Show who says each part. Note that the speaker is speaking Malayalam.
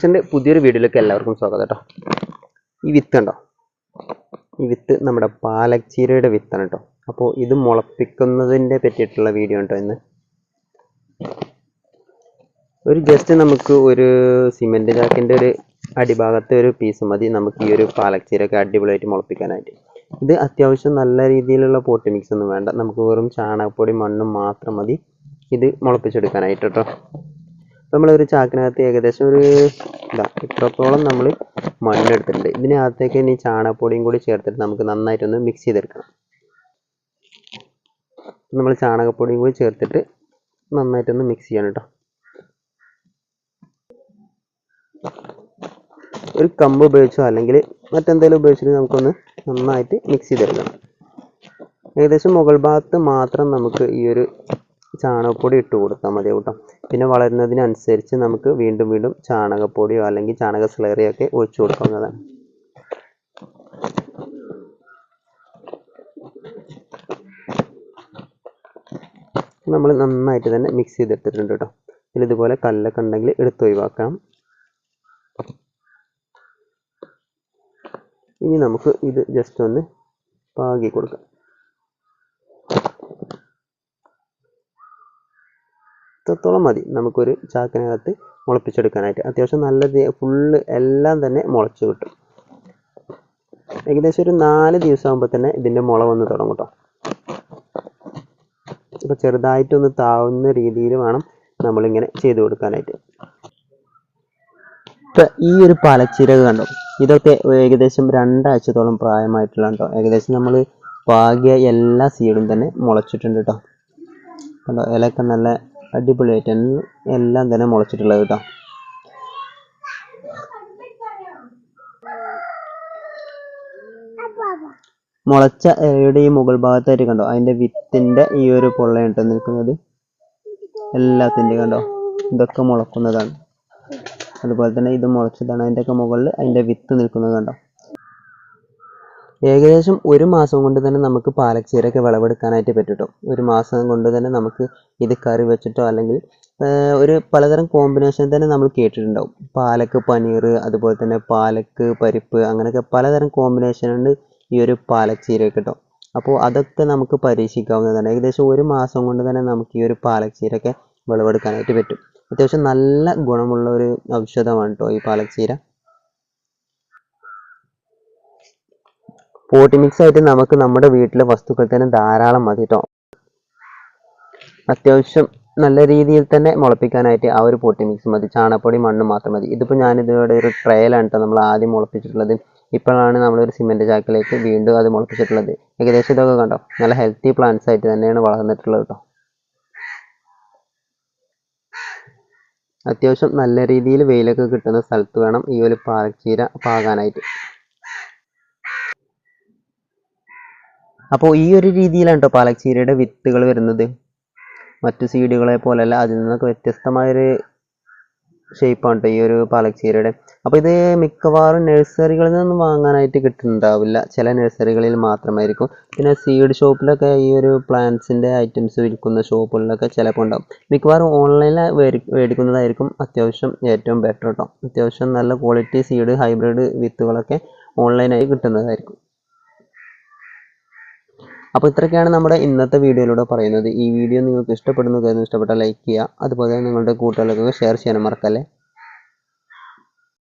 Speaker 1: ഷന്റെ പുതിയൊരു വീഡിയോയിലേക്ക് എല്ലാവർക്കും സ്വാഗതം കേട്ടോ. ഈ വിത്ത് ഉണ്ടോ ഈ വിത്ത് നമ്മുടെ പാലക് പാലച്ചീരയുടെ വിത്താണ് കേട്ടോ. അപ്പോൾ ഇത് മുളപ്പിക്കുന്നതിന്റെ പറ്റിയിട്ടുള്ള വീഡിയോ ഉണ്ടോ ഇന്ന്. ഒരു ജസ്റ്റ് നമുക്ക് ഒരു സിമെന്റ് ചാക്കിന്റെ ഒരു അടിഭാഗത്തെ ഒരു പീസ് മതി. നമുക്ക് ഈ ഒരു പാലക് ചീരയൊക്കെ അടിപൊളിയായിട്ട് മുളപ്പിക്കാനായിട്ട്. ഇത് അത്യാവശ്യം നല്ല രീതിയിലുള്ള പോട്ടി മിക്സ് ഒന്നും വേണ്ട. നമുക്ക് വെറും ചാണകപ്പൊടി മണ്ണും മാത്രം മതി. ഇത് മുളപ്പിച്ചെടുക്കാനായിട്ട് കേട്ടോ. നമ്മളൊരു ചാക്കിനകത്ത് ഏകദേശം ഒരു ഇതാ ഇത്രത്തോളം നമ്മൾ മണ്ണെടുത്തിട്ടുണ്ട്. ഇതിനകത്തേക്ക് ഇനി ചാണകപ്പൊടിയും കൂടി ചേർത്തിട്ട് നമുക്ക് നന്നായിട്ടൊന്ന് മിക്സ് ചെയ്തെടുക്കണം. നമ്മൾ ചാണകപ്പൊടിയും കൂടി ചേർത്തിട്ട് നന്നായിട്ടൊന്ന് മിക്സ് ചെയ്യണം കേട്ടോ ഒരു കമ്പ് ഉപയോഗിച്ചോ അല്ലെങ്കിൽ മറ്റെന്തെങ്കിലും ഉപയോഗിച്ചിട്ട് നമുക്കൊന്ന് നന്നായിട്ട് മിക്സ് ചെയ്തെടുക്കണം. ഏകദേശം മുകൾ ഭാഗത്ത് മാത്രം നമുക്ക് ഈ ഒരു ചാണകപ്പൊടി ഇട്ട് കൊടുത്താൽ മതി കേട്ടോ. പിന്നെ വളരുന്നതിനനുസരിച്ച് നമുക്ക് വീണ്ടും വീണ്ടും ചാണകപ്പൊടിയോ അല്ലെങ്കിൽ ചാണക സ്ലറിയോ ഒക്കെ ഒഴിച്ചു കൊടുക്കാവുന്നതാണ്. നമ്മൾ നന്നായിട്ട് തന്നെ മിക്സ് ചെയ്തെടുത്തിട്ടുണ്ട് കേട്ടോ. ഇതിൽ ഇതുപോലെ കല്ലൊക്കെ ഉണ്ടെങ്കിൽ എടുത്ത് ഒഴിവാക്കാം. ഇനി നമുക്ക് ഇത് ജസ്റ്റ് ഒന്ന് പാകി കൊടുക്കാം. ഇത്രത്തോളം മതി നമുക്കൊരു ചാക്കിനകത്ത് മുളപ്പിച്ചെടുക്കാനായിട്ട്. അത്യാവശ്യം നല്ല ഫുള്ള് എല്ലാം തന്നെ മുളച്ച് കിട്ടും. ഏകദേശം ഒരു നാല് ദിവസം ആകുമ്പോൾ തന്നെ ഇതിന്റെ മുള വന്ന് തുടങ്ങും കേട്ടോ അപ്പോൾ ചെറുതായിട്ടൊന്ന് താവുന്ന രീതിയിൽ വേണം നമ്മളിങ്ങനെ ചെയ്ത് കൊടുക്കാനായിട്ട്. ഇപ്പം ഈ ഒരു പലച്ചിരക കണ്ടോ? ഇതൊക്കെ ഏകദേശം രണ്ടാഴ്ചത്തോളം പ്രായമായിട്ടുള്ള കേട്ടോ ഏകദേശം നമ്മൾ പാകിയ എല്ലാ സീഡും തന്നെ മുളച്ചിട്ടുണ്ട് കേട്ടോ കണ്ടോ? ഇലയൊക്കെ നല്ല അടിപൊളിയായിട്ട് എല്ലാം തന്നെ മുളച്ചിട്ടുള്ളത് കേട്ടോ മുളച്ച ഇലയുടെ ഈ മുകൾ ഭാഗത്തായിട്ട് കണ്ടോ? അതിന്റെ വിത്തിന്റെ ഈ ഒരു പൊള്ളയിട്ട് നിൽക്കുന്നത്. എല്ലാത്തിന്റെ കണ്ടോ? ഇതൊക്കെ മുളക്കുന്നതാണ്. അതുപോലെ തന്നെ ഇത് മുളച്ചതാണ്. അതിന്റെയൊക്കെ മുകളിൽ അതിന്റെ വിത്ത് നിൽക്കുന്നത് കണ്ടോ? ഏകദേശം ഒരു മാസം കൊണ്ട് തന്നെ നമുക്ക് പാലച്ചീരയൊക്കെ വിളവെടുക്കാനായിട്ട് പറ്റും ഒരു മാസം കൊണ്ട് തന്നെ നമുക്ക് ഇത് കറി വെച്ചിട്ടോ അല്ലെങ്കിൽ ഒരു പലതരം കോമ്പിനേഷൻ തന്നെ നമ്മൾ കേട്ടിട്ടുണ്ടാവും. പാലക്ക് പനീർ അതുപോലെ തന്നെ പാലക്ക് പരിപ്പ് അങ്ങനെയൊക്കെ പലതരം കോമ്പിനേഷൻ ഉണ്ട് ഈ ഒരു പാലച്ചീരയൊക്കെ കേട്ടോ അപ്പോൾ അതൊക്കെ നമുക്ക് പരീക്ഷിക്കാവുന്നതാണ്. ഏകദേശം ഒരു മാസം കൊണ്ട് തന്നെ നമുക്ക് ഈ ഒരു പാലച്ചീരയൊക്കെ വിളവെടുക്കാനായിട്ട് പറ്റും. അത്യാവശ്യം നല്ല ഗുണമുള്ള ഒരു ഔഷധമാണ് കേട്ടോ ഈ പാലച്ചീര പോട്ടി മിക്സ് ആയിട്ട് നമുക്ക് നമ്മുടെ വീട്ടിലെ വസ്തുക്കൾ തന്നെ ധാരാളം മതി കേട്ടോ അത്യാവശ്യം നല്ല രീതിയിൽ തന്നെ മുളപ്പിക്കാനായിട്ട് ആ ഒരു പോട്ടി മിക്സ് മതി. ചാണകപ്പൊടി മണ്ണ് മാത്രം മതി. ഇതിപ്പോൾ ഞാനിതിവിടെ ഒരു ട്രയലാണ് കേട്ടോ നമ്മൾ ആദ്യം മുളപ്പിച്ചിട്ടുള്ളത്. ഇപ്പോഴാണ് നമ്മളൊരു സിമെന്റ് ചാക്കിലേക്ക് വീണ്ടും അത് മുളപ്പിച്ചിട്ടുള്ളത്. ഏകദേശം ഇതൊക്കെ കണ്ടോ? നല്ല ഹെൽത്തി പ്ലാന്റ്സ് ആയിട്ട് തന്നെയാണ് വളർന്നിട്ടുള്ളത് കേട്ടോ അത്യാവശ്യം നല്ല രീതിയിൽ വെയിലൊക്കെ കിട്ടുന്ന സ്ഥലത്ത് വേണം ഈ ഒരു പാലച്ചീര പാകാനായിട്ട്. അപ്പോൾ ഈ ഒരു രീതിയിലാണ് കേട്ടോ പാലച്ചീരയുടെ വിത്തുകൾ വരുന്നത്. മറ്റു സീഡുകളെ പോലെയല്ല അതിൽ നിന്നൊക്കെ വ്യത്യസ്തമായൊരു ഷേപ്പാണ് കേട്ടോ ഈ ഒരു പാലച്ചീരയുടെ അപ്പോൾ ഇത് മിക്കവാറും നഴ്സറികളിൽ നിന്നും വാങ്ങാനായിട്ട് കിട്ടുന്നുണ്ടാവില്ല. ചില നഴ്സറികളിൽ മാത്രമായിരിക്കും. പിന്നെ സീഡ് ഷോപ്പിലൊക്കെ ഈ ഒരു പ്ലാന്റ്സിന്റെ ഐറ്റംസ് വിൽക്കുന്ന ഷോപ്പുകളിലൊക്കെ ചിലപ്പോൾ ഉണ്ടാവും. മിക്കവാറും ഓൺലൈനിൽ മേടിക്കുന്നതായിരിക്കും അത്യാവശ്യം ഏറ്റവും ബെറ്റർ കേട്ടോ അത്യാവശ്യം നല്ല ക്വാളിറ്റി സീഡ് ഹൈബ്രിഡ് വിത്തുകളൊക്കെ ഓൺലൈനായി കിട്ടുന്നതായിരിക്കും. അപ്പോൾ ഇത്രയൊക്കെയാണ് നമ്മുടെ ഇന്നത്തെ വീഡിയോയിലൂടെ പറയുന്നത്. ഈ വീഡിയോ നിങ്ങൾക്ക് ഇഷ്ടപ്പെടുന്നു കരുതുന്നു ഇഷ്ടപ്പെട്ടാൽ ലൈക്ക് ചെയ്യുക. അതുപോലെ നിങ്ങളുടെ കൂട്ടുകാർക്കൊക്കെ ഷെയർ ചെയ്യാനും മറക്കല്ലേ?